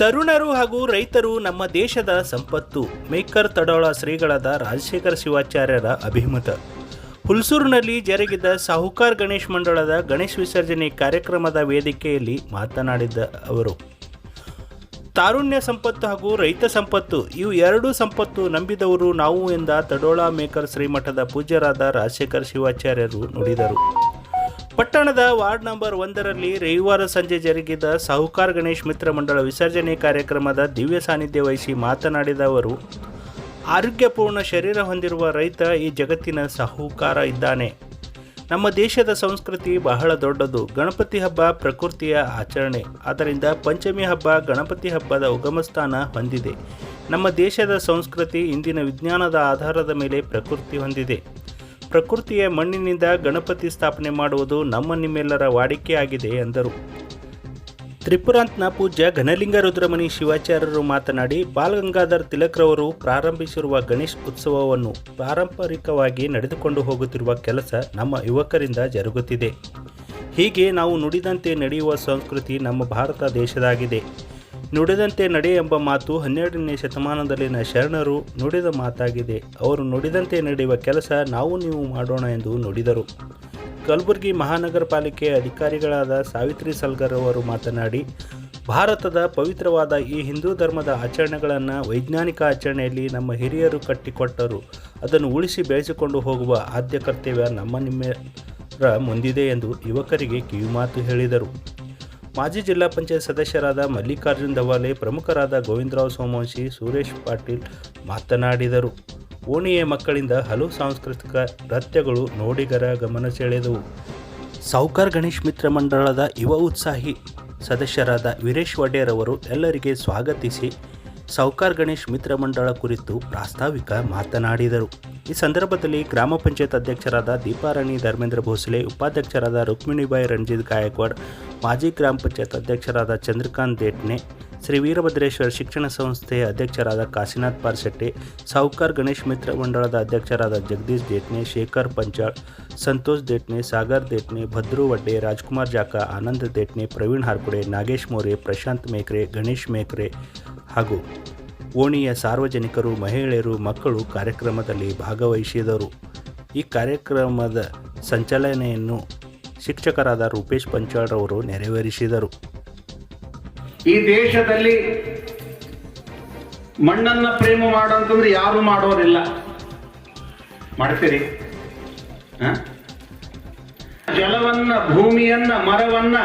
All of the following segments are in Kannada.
ತರುಣರು ಹಾಗೂ ರೈತರು ನಮ್ಮ ದೇಶದ ಸಂಪತ್ತು. ಮೇಕರ್ ತಡೋಳ ಶ್ರೀಗಳಾದ ರಾಜಶೇಖರ ಶಿವಾಚಾರ್ಯರ ಅಭಿಮತ. ಹುಲ್ಸೂರಿನಲ್ಲಿ ಜರುಗಿದ ಸಾಹುಕಾರ್ ಗಣೇಶ್ ಮಂಡಳದ ಗಣೇಶ್ ವಿಸರ್ಜನೆ ಕಾರ್ಯಕ್ರಮದ ವೇದಿಕೆಯಲ್ಲಿ ಮಾತನಾಡಿದ ಅವರು, ತಾರುಣ್ಯ ಸಂಪತ್ತು ಹಾಗೂ ರೈತ ಸಂಪತ್ತು, ಇವು ಎರಡೂ ಸಂಪತ್ತು ನಂಬಿದವರು ನಾವು ಎಂದ ತಡೋಳ ಮೇಕರ್ ಶ್ರೀಮಠದ ಪೂಜ್ಯರಾದ ರಾಜಶೇಖರ್ ಶಿವಾಚಾರ್ಯರು ನುಡಿದರು. ಪಟ್ಟಣದ ವಾರ್ಡ್ ನಂಬರ್ ಒಂದರಲ್ಲಿ ರವಿವಾರ ಸಂಜೆ ಜರುಗಿದ ಸಾಹುಕಾರ್ ಗಣೇಶ್ ಮಿತ್ರ ಮಂಡಳ ವಿಸರ್ಜನೆ ಕಾರ್ಯಕ್ರಮದ ದಿವ್ಯ ಸಾನ್ನಿಧ್ಯ ವಹಿಸಿ ಮಾತನಾಡಿದ ಅವರು, ಆರೋಗ್ಯಪೂರ್ಣ ಶರೀರ ಹೊಂದಿರುವ ರೈತ ಈ ಜಗತ್ತಿನ ಸಾಹುಕಾರ ಇದ್ದಾನೆ. ನಮ್ಮ ದೇಶದ ಸಂಸ್ಕೃತಿ ಬಹಳ ದೊಡ್ಡದು. ಗಣಪತಿ ಹಬ್ಬ ಪ್ರಕೃತಿಯ ಆಚರಣೆ. ಆದ್ದರಿಂದ ಪಂಚಮಿ ಹಬ್ಬ ಗಣಪತಿ ಹಬ್ಬದ ಉಗಮಸ್ಥಾನ ಹೊಂದಿದೆ. ನಮ್ಮ ದೇಶದ ಸಂಸ್ಕೃತಿ ಇಂದಿನ ವಿಜ್ಞಾನದ ಆಧಾರದ ಮೇಲೆ ಪ್ರಕೃತಿ ಹೊಂದಿದೆ. ಪ್ರಕೃತಿಯ ಮಣ್ಣಿನಿಂದ ಗಣಪತಿ ಸ್ಥಾಪನೆ ಮಾಡುವುದು ನಮ್ಮ ನಿಮ್ಮೆಲ್ಲರ ವಾಡಿಕೆಯಾಗಿದೆ ಎಂದರು. ತ್ರಿಪುರಾಂತ್ನ ಪೂಜ್ಯ ಘನಲಿಂಗ ರುದ್ರಮಣಿ ಶಿವಾಚಾರ್ಯರು ಮಾತನಾಡಿ, ಬಾಲಗಂಗಾಧರ್ ತಿಲಕ್ರವರು ಪ್ರಾರಂಭಿಸಿರುವ ಗಣೇಶ್ ಉತ್ಸವವನ್ನು ಪಾರಂಪರಿಕವಾಗಿ ನಡೆದುಕೊಂಡು ಹೋಗುತ್ತಿರುವ ಕೆಲಸ ನಮ್ಮ ಯುವಕರಿಂದ ಜರುಗುತ್ತಿದೆ. ಹೀಗೆ ನಾವು ನುಡಿದಂತೆ ನಡೆಯುವ ಸಂಸ್ಕೃತಿ ನಮ್ಮ ಭಾರತ ದೇಶದಾಗಿದೆ. ನುಡಿದಂತೆ ನಡೆ ಎಂಬ ಮಾತು ಹನ್ನೆರಡನೇ ಶತಮಾನದಲ್ಲಿನ ಶರಣರು ನುಡಿದ ಮಾತಾಗಿದೆ. ಅವರು ನುಡಿದಂತೆ ನಡೆಯುವ ಕೆಲಸ ನಾವು ನೀವು ಮಾಡೋಣ ಎಂದು ನುಡಿದರು. ಕಲಬುರಗಿ ಮಹಾನಗರ ಪಾಲಿಕೆ ಅಧಿಕಾರಿಗಳಾದ ಸಾವಿತ್ರಿ ಸಲ್ಗರ್ ಅವರು ಮಾತನಾಡಿ, ಭಾರತದ ಪವಿತ್ರವಾದ ಈ ಹಿಂದೂ ಧರ್ಮದ ಆಚರಣೆಗಳನ್ನು ವೈಜ್ಞಾನಿಕ ಆಚರಣೆಯಲ್ಲಿ ನಮ್ಮ ಹಿರಿಯರು ಕಟ್ಟಿಕೊಟ್ಟರು. ಅದನ್ನು ಉಳಿಸಿ ಬೆಳೆಸಿಕೊಂಡು ಹೋಗುವ ಆದ್ಯ ಕರ್ತವ್ಯ ನಮ್ಮ ನಿಮ್ಮರ ಮುಂದಿದೆ ಎಂದು ಯುವಕರಿಗೆ ಕಿವಿಮಾತು ಹೇಳಿದರು. ಮಾಜಿ ಜಿಲ್ಲಾ ಪಂಚಾಯತ್ ಸದಸ್ಯರಾದ ಮಲ್ಲಿಕಾರ್ಜುನ್ ದವಾಲೆ, ಪ್ರಮುಖರಾದ ಗೋವಿಂದರಾವ್ ಸೋಮವಂಶಿ ಸುರೇಶ್ ಪಾಟೀಲ್ ಮಾತನಾಡಿದರು. ಓಣಿಯ ಮಕ್ಕಳಿಂದ ಹಲವು ಸಾಂಸ್ಕೃತಿಕ ನೃತ್ಯಗಳು ನೋಡಿಗರ ಗಮನ ಸೆಳೆದವು. ಸಾವುಕಾರ್ ಗಣೇಶ್ ಮಿತ್ರ ಮಂಡಳದ ಯುವ ಉತ್ಸಾಹಿ ಸದಸ್ಯರಾದ ವೀರೇಶ್ ವಡೇರ್ ಅವರು ಎಲ್ಲರಿಗೆ ಸ್ವಾಗತಿಸಿ ಸಾವುಕಾರ್ ಗಣೇಶ್ ಮಿತ್ರ ಮಂಡಳ ಕುರಿತು ಪ್ರಾಸ್ತಾವಿಕ ಮಾತನಾಡಿದರು. ಈ ಸಂದರ್ಭದಲ್ಲಿ ಗ್ರಾಮ ಪಂಚಾಯತ್ ಅಧ್ಯಕ್ಷರಾದ ದೀಪಾರಾಣಿ ಧರ್ಮೇಂದ್ರ ಭೋಸಲೆ, ಉಪಾಧ್ಯಕ್ಷರಾದ ರುಕ್ಮಿಣಿಬಾಯಿ ರಣಜಿತ್ ಗಾಯಕ್ವಾಡ್, ಮಾಜಿ ಗ್ರಾಮ ಪಂಚಾಯತ್ ಅಧ್ಯಕ್ಷರಾದ ಚಂದ್ರಕಾಂತ್ ದೇಟ್ನೆ ಶ್ರೀ ವೀರಭದ್ರೇಶ್ವರ ಶಿಕ್ಷಣ ಸಂಸ್ಥೆಯ ಅಧ್ಯಕ್ಷರಾದ ಕಾಶಿನಾಥ್ ಪಾರ್ಶೆಟ್ಟಿ ಸಾಹುಕಾರ್ ಗಣೇಶ್ ಮಿತ್ರ ಮಂಡಳದ ಅಧ್ಯಕ್ಷರಾದ ಜಗದೀಶ್ ದೇಟ್ನೆ, ಶೇಖರ್ ಪಂಚಾಳ್, ಸಂತೋಷ್ ದೇಟ್ನೆ, ಸಾಗರ್ ದೇಟ್ನೆ, ಭದ್ರು ವಡ್ಡೆ, ರಾಜ್ಕುಮಾರ್ ಜಾಕ, ಆನಂದ್ ದೇಟ್ನೆ, ಪ್ರವೀಣ್ ಹಾರ್ಕುಡೆ, ನಾಗೇಶ್ ಮೋರೆ, ಪ್ರಶಾಂತ್ ಮೇಕ್ರೆ, ಗಣೇಶ್ ಮೇಕ್ರೆ ಹಾಗೂ ಓಣಿಯ ಸಾರ್ವಜನಿಕರು, ಮಹಿಳೆಯರು, ಮಕ್ಕಳು ಕಾರ್ಯಕ್ರಮದಲ್ಲಿ ಭಾಗವಹಿಸಿದರು. ಈ ಕಾರ್ಯಕ್ರಮದ ಸಂಚಾಲನೆಯನ್ನು ಶಿಕ್ಷಕರಾದ ರೂಪೇಶ್ ಪಂಚಾಳ್ರವರು ನೆರವೇರಿಸಿದರು. ಈ ದೇಶದಲ್ಲಿ ಮಣ್ಣನ್ನ ಪ್ರೇಮ ಮಾಡಂತಂದ್ರೆ ಯಾರು ಮಾಡೋರಿಲ್ಲ. ಮಾಡ್ತೀರಿ? ಜಲವನ್ನ, ಭೂಮಿಯನ್ನ, ಮರವನ್ನ,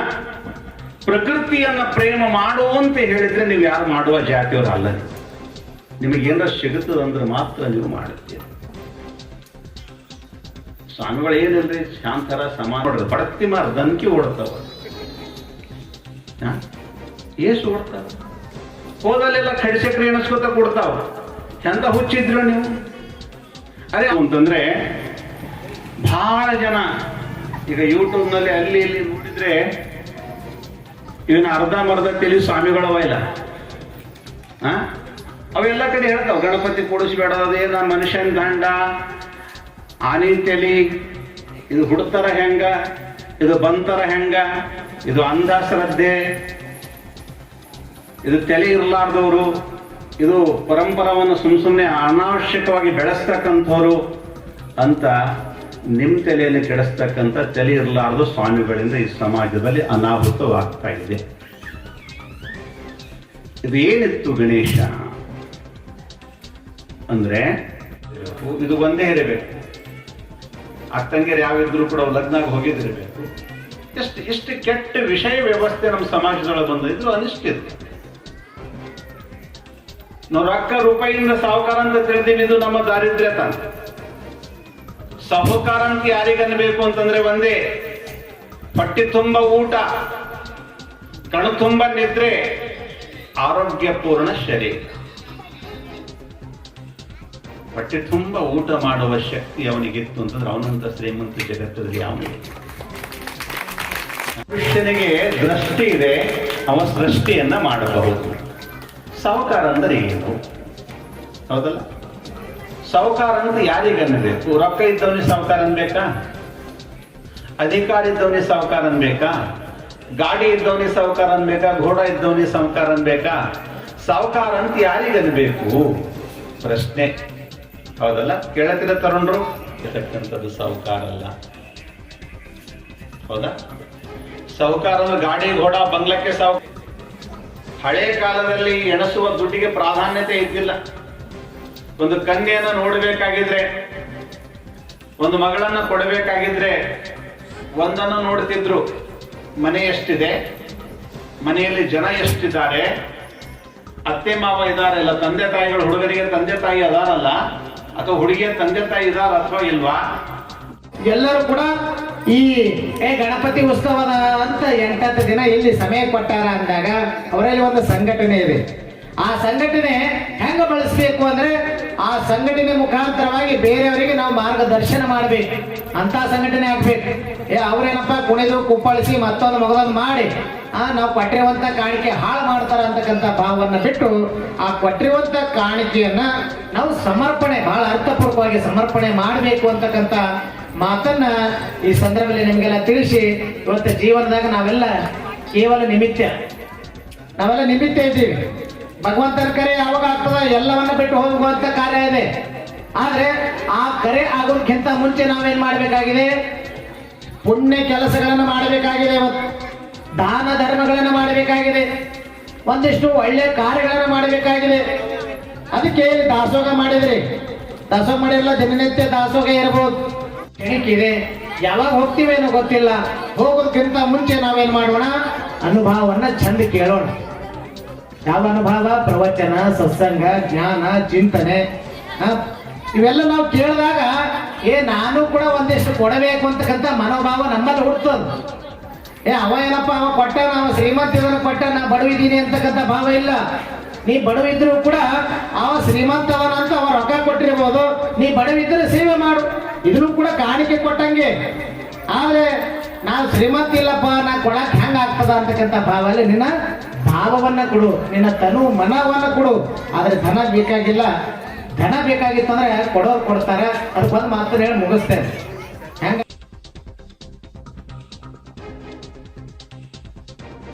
ಪ್ರಕೃತಿಯನ್ನ ಪ್ರೇಮ ಮಾಡು ಅಂತ ಹೇಳಿದ್ರೆ ನೀವು ಯಾರು ಮಾಡುವ ಜಾತಿಯವರು ಅಲ್ಲ ನಿಮಗೇನಾರ ಸಿಗುತ್ತದಂದ್ರೆ ಮಾತ್ರ ನೀವು ಮಾಡುತ್ತೀರಿ. ಸ್ವಾಮಿಗಳು ಏನಂದ್ರೆ ಶಾಂತರ, ಸಮಾನ. ಬಡತಿ ಮಾರ ದನ್ಕಿ ಓಡ್ತಾವ? ಏಸು ಓಡ್ತಾವ ಹೋದಲ್ಲೆಲ್ಲ ಖಡಿಸಕ್ರಿ ಎಣಿಸ್ಕೊತ ಕೊಡ್ತಾವ. ಚಂದ ಹುಚ್ಚಿದ್ರು ನೀವು? ಅದೇ ಅಂತಂದ್ರೆ ಬಹಳ ಜನ ಈಗ ಯೂಟ್ಯೂಬ್ನಲ್ಲಿ ಅಲ್ಲಿ ಇಲ್ಲಿ ನೋಡಿದ್ರೆ ಇವನ್ನ ಅರ್ಧ ಮರ್ಧ ತಿಳಿ ಸ್ವಾಮಿಗಳವ ಇಲ್ಲ? ಅವೆಲ್ಲ ಕಡೆ ಹೇಳ್ತಾವ, ಗಣಪತಿ ಕೂಡಿಸ್ಬೇಡ, ಅದೇನ ಮನುಷ್ಯನ ಗಂಡ, ಆನೆ ತಲಿ, ಇದು ಹುಡ್ತಾರ ಹೆಂಗ, ಇದು ಬಂತರ ಹೆಂಗ, ಇದು ಅಂಧಶ್ರದ್ಧೆ ಇದು ತಲೆ ಇರಲಾರ್ದವರು, ಇದು ಪರಂಪರವನ್ನು ಸುಮ್ ಸುಮ್ಮನೆ ಅನಾವಶ್ಯಕವಾಗಿ ಬೆಳೆಸ್ತಕ್ಕಂಥವ್ರು ಅಂತ ನಿಮ್ಮ ತಲೆಯನ್ನು ಕೆಡಿಸ್ತಕ್ಕಂಥ ತಲೆ ಇರಲಾರ್ದು ಸ್ವಾಮಿಗಳಿಂದ ಈ ಸಮಾಜದಲ್ಲಿ ಅನಾಹುತವಾಗ್ತಾ ಇದೆ. ಇದು ಏನಿತ್ತು ಗಣೇಶ? ಅಂದ್ರೆ ಇದು ಒಂದೇ ಇರಬೇಕು. ಅಕ್ಕಂಗಿರು ಯಾವಿದ್ರು ಕೂಡ ಲಗ್ನಾಗ ಹೋಗಿದ್ದಿರಬೇಕು. ಎಷ್ಟು ಎಷ್ಟು ಕೆಟ್ಟ ವಿಷಯ ವ್ಯವಸ್ಥೆ ನಮ್ಮ ಸಮಾಜದೊಳಗೆ ಬಂದಿದ್ರು ಅನಿಷ್ಟಿದೆ ನಾವು ರೊಕ್ಕ ರೂಪಾಯಿಯಿಂದ ಸಾಹುಕಾರ ಅಂತ ತಿಳಿದೀವಿ ಇದು ನಮ್ಮ ದಾರಿದ್ರ್ಯ ತಾನೆ. ಸಾಹುಕಾರ ಅಂತ ಯಾರಿಗನ್ಬೇಕು ಅಂತಂದ್ರೆ ಒಂದೇ, ಪಟ್ಟಿ ತುಂಬ ಊಟ ಕಣು ತುಂಬ ನಿದ್ರೆ, ಆರೋಗ್ಯಪೂರ್ಣ ಶರೀರ. ಪಟ್ಟಿ ತುಂಬ ಊಟ ಮಾಡುವ ಶಕ್ತಿ ಅವನಿಗಿತ್ತು ಅಂತಂದ್ರೆ ಅವನಂತ ಶ್ರೀಮಂತ ಜಗತ್ತದಲ್ಲಿ ಅವನಿಗೆ ಮನುಷ್ಯನಿಗೆ ದೃಷ್ಟಿ ಇದೆ ಅವ ಸೃಷ್ಟಿಯನ್ನ ಮಾಡಬಹುದು. ಸಾಹುಕಾರ ಅಂದ್ರೆ ಏನು? ಹೌದಲ್ಲ? ಸಾಹುಕಾರ ಅಂದ್ರೆ ಯಾರಿಗೆ ಅನ್ಬೇಕು ರೊಕ್ಕ ಇದ್ದವನಿಗೆ ಸಾಹುಕಾರ ಅನ್ಬೇಕಾ ಅಧಿಕಾರ ಇದ್ದವನಿಗೆ ಸಾಹುಕಾರ ಅನ್ಬೇಕಾ ಗಾಡಿ ಇದ್ದವನಿಗೆ ಸಾಹುಕಾರ ಅನ್ಬೇಕಾ ಘೋಡ ಇದ್ದವನಿಗೆ ಸಾಹುಕಾರ ಅನ್ಬೇಕಾ ಸಾಹುಕಾರ ಅಂತ ಯಾರಿಗೆ ಅನ್ಬೇಕು ಪ್ರಶ್ನೆ. ಹೌದಲ್ಲ? ಕೇಳತ್ತಿರ ತರುಣ್ರು? ಇರತಕ್ಕಂಥದ್ದು ಸಾಹುಕಾರ ಅಲ್ಲ. ಹೌದಾ? ಸಾಹುಕಾರ ಅಂದ್ರೆ ಗಾಡಿ ಘೋಡ ಬಂಗ್ಲಕ್ಕೆ ಸಾವು ಹಳೆ ಕಾಲದಲ್ಲಿ ಎಣಸುವ ದುಡ್ಡಿಗೆ ಪ್ರಾಧಾನ್ಯತೆ ಇದ್ದಿಲ್ಲ. ಒಂದು ಕನ್ಯೆಯನ್ನು ನೋಡಬೇಕಾಗಿದ್ರೆ, ಒಂದು ಮಗಳನ್ನ ಕೊಡಬೇಕಾಗಿದ್ರೆ ಒಂದನ್ನು ನೋಡ್ತಿದ್ರು, ಮನೆ ಎಷ್ಟಿದೆ? ಮನೆಯಲ್ಲಿ ಜನ ಎಷ್ಟಿದ್ದಾರೆ? ಅತ್ತೆ ಮಾವ ಇದಾರೆ ಇಲ್ಲ ತಂದೆ ತಾಯಿಗಳು ಹುಡುಗರಿಗೆ ತಂದೆ ತಾಯಿ ಅದಾರಲ್ಲ, ಅಥವಾ ಹುಡುಗಿಯ ತಂದೆ ತಾಯಿ ಇದಾರ ಅಥವಾ ಇಲ್ವಾ? ಎಲ್ಲರೂ ಕೂಡ ಈ, ಏ, ಗಣಪತಿ ಉತ್ಸವದ ಅಂತ ಎಂಟತ್ತು ದಿನ ಇಲ್ಲಿ ಸಮಯ ಕೊಟ್ಟಾರ ಅಂದಾಗ ಅವರಲ್ಲಿ ಒಂದು ಸಂಘಟನೆ ಇದೆ. ಆ ಸಂಘಟನೆ ಹೆಂಗ ಬಳಸಬೇಕು ಅಂದ್ರೆ ಆ ಸಂಘಟನೆ ಮುಖಾಂತರವಾಗಿ ಬೇರೆಯವರಿಗೆ ನಾವು ಮಾರ್ಗದರ್ಶನ ಮಾಡಬೇಕು. ಅಂತ ಸಂಘಟನೆ ಆಗ್ಬೇಕು. ಏ, ಅವ್ರೇನಪ್ಪ ಕುಣಿದು ಕುಪ್ಪಳಿಸಿ ಮತ್ತೊಂದು ಮಗದೊಂದು ಮಾಡಿ, ಆ, ನಾವು ಕೊಟ್ಟಿರುವಂತ ಕಾಣಿಕೆ ಹಾಳು ಮಾಡ್ತಾರ ಅಂತಕ್ಕಂಥ ಭಾವವನ್ನು ಬಿಟ್ಟು ಆ ಕೊಟ್ಟಿರುವಂತ ಕಾಣಿಕೆಯನ್ನ ನಾವು ಸಮರ್ಪಣೆ, ಬಹಳ ಅರ್ಥಪೂರ್ವಕವಾಗಿ ಸಮರ್ಪಣೆ ಮಾಡಬೇಕು ಅಂತಕ್ಕಂಥ ಮಾತನ್ನ ಈ ಸಂದರ್ಭದಲ್ಲಿ ನಿಮಗೆಲ್ಲ ತಿಳಿಸಿ, ಇವತ್ತು ಜೀವನದಾಗ ನಾವೆಲ್ಲ ಕೇವಲ ನಿಮಿತ್ತ. ನಾವೆಲ್ಲ ನಿಮಿತ್ತ ಇದ್ದೀವಿ. ಭಗವಂತನ ಕರೆ ಯಾವಾಗ ಆಗ್ತದ ಎಲ್ಲವನ್ನ ಬಿಟ್ಟು ಹೋಗುವಂತ ಕಾರ್ಯ ಇದೆ. ಆದ್ರೆ ಆ ಕರೆ ಆಗೋದಕ್ಕಿಂತ ಮುಂಚೆ ನಾವೇನ್ ಮಾಡಬೇಕಾಗಿದೆ? ಪುಣ್ಯ ಕೆಲಸಗಳನ್ನು ಮಾಡಬೇಕಾಗಿದೆ ಮತ್ತು ದಾನ ಧರ್ಮಗಳನ್ನು ಮಾಡಬೇಕಾಗಿದೆ. ಒಂದಿಷ್ಟು ಒಳ್ಳೆ ಕಾರ್ಯಗಳನ್ನು ಮಾಡಬೇಕಾಗಿದೆ. ಅದಕ್ಕೆ ದಾಸೋಗ ಮಾಡಿದ್ರಿ. ದಾಸೋಗ ಮಾಡಿರಲ್ಲ ದಿನನಿತ್ಯ ದಾಸೋಗ ಇರಬಹುದು ಇದೆ ಯಾವಾಗ ಹೋಗ್ತೀವೇನೋ ಗೊತ್ತಿಲ್ಲ. ಹೋಗೋದಕ್ಕಿಂತ ಮುಂಚೆ ನಾವೇನ್ ಮಾಡೋಣ? ಅನುಭವವನ್ನ ಚಂದ ಕೇಳೋಣ. ಯಾವ ಅನುಭವ? ಪ್ರವಚನ, ಸತ್ಸಂಗ, ಜ್ಞಾನ, ಚಿಂತನೆ. ಇವೆಲ್ಲ ನಾವು ಕೇಳಿದಾಗ, ಏ, ನಾನು ಕೂಡ ಒಂದಿಷ್ಟು ಕೊಡಬೇಕು ಅಂತಕ್ಕಂಥ ಮನೋಭಾವ ನಮ್ಮಲ್ಲಿ ಹುಡ್ತದ ಏ, ಅವ ಏನಪ್ಪ? ಅವ ಕೊಟ್ಟ, ನಾವು ಶ್ರೀಮಂತ ಕೊಟ್ಟ, ನಾ ಬಡವಿದ್ದೀನಿ ಅಂತಕ್ಕಂಥ ಭಾವ ಇಲ್ಲ. ನೀ ಬಡವಿದ್ರು ಕೂಡ, ಅವ ಶ್ರೀಮಂತವನ ಅಂತ ಅವ ರೊಕ್ಕ ಕೊಟ್ಟಿರ್ಬೋದು. ನೀ ಬಡವಿದ್ರೆ ಸೇವೆ ಮಾಡು. ಇದನ್ನು ಕೂಡ ಕಾಣಿಕೆ ಕೊಟ್ಟಂಗೆ. ಆದ್ರೆ ನಾನು ಶ್ರೀಮಂತ ಇಲ್ಲಪ್ಪ, ನಾನು ಕೊಡಕ್ ಹೆಂಗ ಆಗ್ತದ ಅಂತಕ್ಕಂಥ ಭಾವ ಅಲ್ಲಿ ನಿನ್ನ ಭಾವವನ್ನ ಕೊಡು. ನಿನ್ನ ತನು ಮನವನ್ನ ಕೊಡು. ಆದ್ರೆ ಧನ ಬೇಕಾಗಿಲ್ಲ. ಧನ ಬೇಕಾಗಿತ್ತಂದ್ರೆ ಕೊಡೋರು ಕೊಡ್ತಾರೆ. ಅದಕ್ಕೊಂದು ಮಾತು ಹೇಳಿ ಮುಗಿಸ್ತೇನೆ.